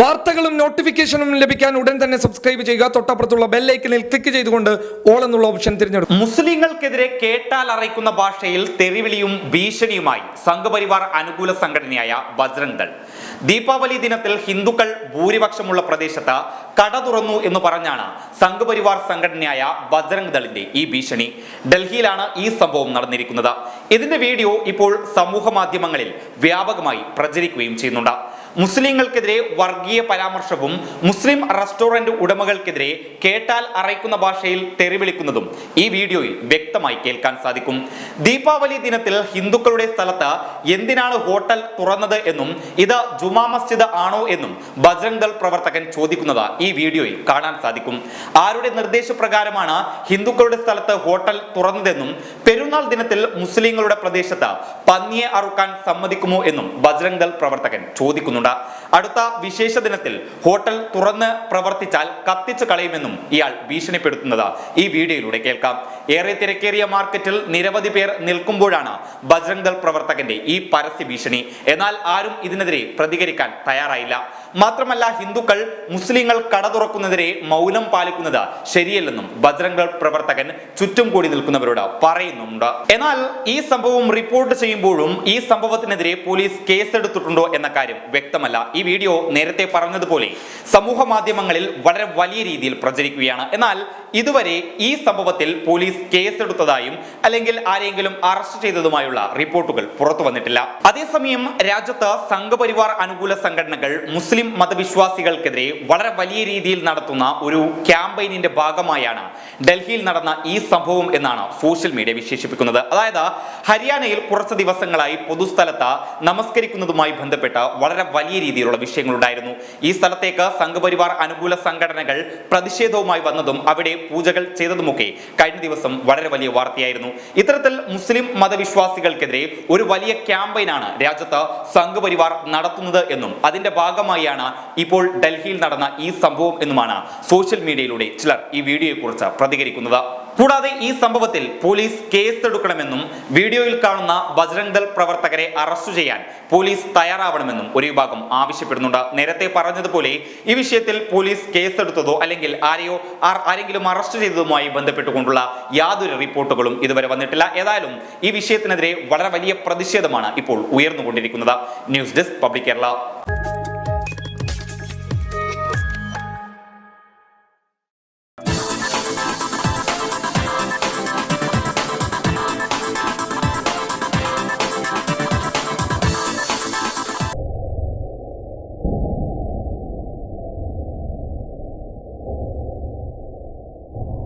വാർത്തകളും നോട്ടിഫിക്കേഷനും ലഭിക്കാൻ ഉടൻ തന്നെ സബ്സ്ക്രൈബ് ചെയ്യുക. തൊട്ടപ്പുറത്തുള്ള ബെല്ലൈക്കനിൽ ക്ലിക്ക് ചെയ്തുകൊണ്ട് ഓൾ എന്നുള്ള ഓപ്ഷൻ തിരഞ്ഞെടുക്കും മുസ്ലിങ്ങൾക്കെതിരെ കേട്ടാൽ അറിയിക്കുന്ന ഭാഷയിൽ തെറിവിളിയും ഭീഷണിയുമായി സംഘപരിവാർ അനുകൂല സംഘടനയായ ബജ്രംഗ് ദൾ ദീപാവലി ദിനത്തിൽ ഹിന്ദുക്കൾ ഭൂരിപക്ഷമുള്ള പ്രദേശത്ത് കട തുറന്നു എന്ന് പറഞ്ഞാണ് സംഘപരിവാർ സംഘടനയായ ബജ്രംഗ് ദളിന്റെ ഈ ഭീഷണി. ഡൽഹിയിലാണ് ഈ സംഭവം നടന്നിരിക്കുന്നത്. ഇതിന്റെ വീഡിയോ ഇപ്പോൾ സമൂഹ മാധ്യമങ്ങളിൽ വ്യാപകമായി പ്രചരിക്കുകയും ചെയ്യുന്നുണ്ട്. മുസ്ലിങ്ങൾക്കെതിരെ വർഗീയ പരാമർശവും മുസ്ലിം റെസ്റ്റോറന്റ് ഉടമകൾക്കെതിരെ കേട്ടാൽ അറയ്ക്കുന്ന ഭാഷയിൽ തെറിവിളിക്കുന്നതും ഈ വീഡിയോയിൽ വ്യക്തമായി കേൾക്കാൻ സാധിക്കും. ദീപാവലി ദിനത്തിൽ ഹിന്ദുക്കളുടെ സ്ഥലത്ത് എന്തിനാണ് ഹോട്ടൽ തുറന്നത് എന്നും ഇത് ജുമാ മസ്ജിദ് ആണോ എന്നും ബജ്രംഗ് ദൾ പ്രവർത്തകൻ ചോദിക്കുന്നത് ഈ വീഡിയോയിൽ കാണാൻ സാധിക്കും. ആരുടെ നിർദ്ദേശപ്രകാരമാണ് ഹിന്ദുക്കളുടെ സ്ഥലത്ത് ഹോട്ടൽ തുറന്നതെന്നും പെരുന്നാൾ ദിനത്തിൽ മുസ്ലിങ്ങളുടെ പ്രദേശത്ത് പന്നിയെ അറുക്കാൻ സമ്മതിക്കുമോ എന്നും ബജ്രംഗ് ദൾ പ്രവർത്തകൻ ചോദിക്കുന്നുണ്ട്. അടുത്ത വിശേഷ ദിനത്തിൽ ഹോട്ടൽ തുറന്ന് പ്രവർത്തിച്ചാൽ കത്തിച്ചു കളയുമെന്നും ഇയാൾ ഭീഷണിപ്പെടുത്തുന്നത്. ഈ വീഡിയോയിലൂടെ കേൾക്കാം. ഏറെ തിരക്കേറിയ മാർക്കറ്റിൽ നിരവധി പേർ നിൽക്കുമ്പോഴാണ് ബജ്രംഗൽ പ്രവർത്തകന്റെ ഈ പരസ്യ ഭീഷണി. എന്നാൽ ആരും ഇതിനെതിരെ പ്രതികരിക്കാൻ തയ്യാറായില്ല. മാത്രമല്ല ഹിന്ദുക്കൾ മുസ്ലിങ്ങൾ കട തുറക്കുന്നതിരെ മൗനം പാലിക്കുന്നത് ശരിയല്ലെന്നും ബജ്രംഗ് പ്രവർത്തകൻ ചുറ്റും കൂടി നിൽക്കുന്നവരോട് പറയുന്നുണ്ട് എന്നാൽ ഈ സംഭവം റിപ്പോർട്ട് ചെയ്യുമ്പോഴും ഈ സംഭവത്തിനെതിരെ പോലീസ് കേസെടുത്തിട്ടുണ്ടോ എന്ന കാര്യം വ്യക്തമല്ല. ഈ വീഡിയോ നേരത്തെ പറഞ്ഞതുപോലെ സമൂഹ മാധ്യമങ്ങളിൽ വളരെ വലിയ രീതിയിൽ പ്രചരിക്കുകയാണ്. എന്നാൽ ഇതുവരെ ഈ സംഭവത്തിൽ പോലീസ് കേസെടുത്തതായും അല്ലെങ്കിൽ ആരെങ്കിലും അറസ്റ്റ് ചെയ്തതുമായുള്ള റിപ്പോർട്ടുകൾ പുറത്തു വന്നിട്ടില്ല. അതേസമയം രാജ്യത്ത് സംഘപരിവാർ അനുകൂല സംഘടനകൾ മുസ്ലിം മതവിശ്വാസികൾക്കെതിരെ വളരെ വലിയ രീതിയിൽ നടത്തുന്ന ഒരു ക്യാമ്പയിനിന്റെ ഭാഗമായാണ് ഡൽഹിയിൽ നടന്ന ഈ സംഭവം എന്നാണ് സോഷ്യൽ മീഡിയ വിശേഷിപ്പിക്കുന്നത്. അതായത് ഹരിയാനയിൽ കുറച്ച് ദിവസങ്ങളായി പൊതുസ്ഥലത്ത് നമസ്കരിക്കുന്നതുമായി ബന്ധപ്പെട്ട് വളരെ വലിയ രീതിയിലുള്ള വിഷയങ്ങളുണ്ടായിരുന്നു. ഈ സ്ഥലത്തേക്ക് സംഘപരിവാർ അനുകൂല സംഘടനകൾ പ്രതിഷേധവുമായി വന്നതും അവിടെ പൂജകൾ ചെയ്തതുമൊക്കെ കഴിഞ്ഞ ദിവസം വളരെ വലിയ വാർത്തയായിരുന്നു. ഇത്തരത്തിൽ മുസ്ലിം മതവിശ്വാസികൾക്കെതിരെ ഒരു വലിയ ക്യാമ്പയിനാണ് രാജ്യത്ത് സംഘപരിവാർ നടത്തുന്നത് എന്നും അതിന്റെ ഭാഗമായാണ് ഇപ്പോൾ ഡൽഹിയിൽ നടന്ന ഈ സംഭവം എന്നുമാണ് സോഷ്യൽ മീഡിയയിലൂടെ ചിലർ ഈ വീഡിയോയെക്കുറിച്ച് പ്രതികരിക്കുന്നത്. കൂടാതെ ഈ സംഭവത്തിൽ പോലീസ് കേസെടുക്കണമെന്നും വീഡിയോയിൽ കാണുന്ന ബജ്രംഗ് ദൾ പ്രവർത്തകരെ അറസ്റ്റ് ചെയ്യാൻ പോലീസ് തയ്യാറാവണമെന്നും ഒരു വിഭാഗം ആവശ്യപ്പെടുന്നുണ്ട്. നേരത്തെ പറഞ്ഞതുപോലെ ഈ വിഷയത്തിൽ പോലീസ് കേസെടുത്തതോ അല്ലെങ്കിൽ ആരെയോ ആരെങ്കിലും അറസ്റ്റ് ചെയ്തതുമായി ബന്ധപ്പെട്ടുകൊണ്ടുള്ള യാതൊരു റിപ്പോർട്ടുകളും ഇതുവരെ വന്നിട്ടില്ല. ഏതായാലും ഈ വിഷയത്തിനെതിരെ വളരെ വലിയ പ്രതിഷേധമാണ് ഇപ്പോൾ ഉയർന്നുകൊണ്ടിരിക്കുന്നത്. News desk public Kerala.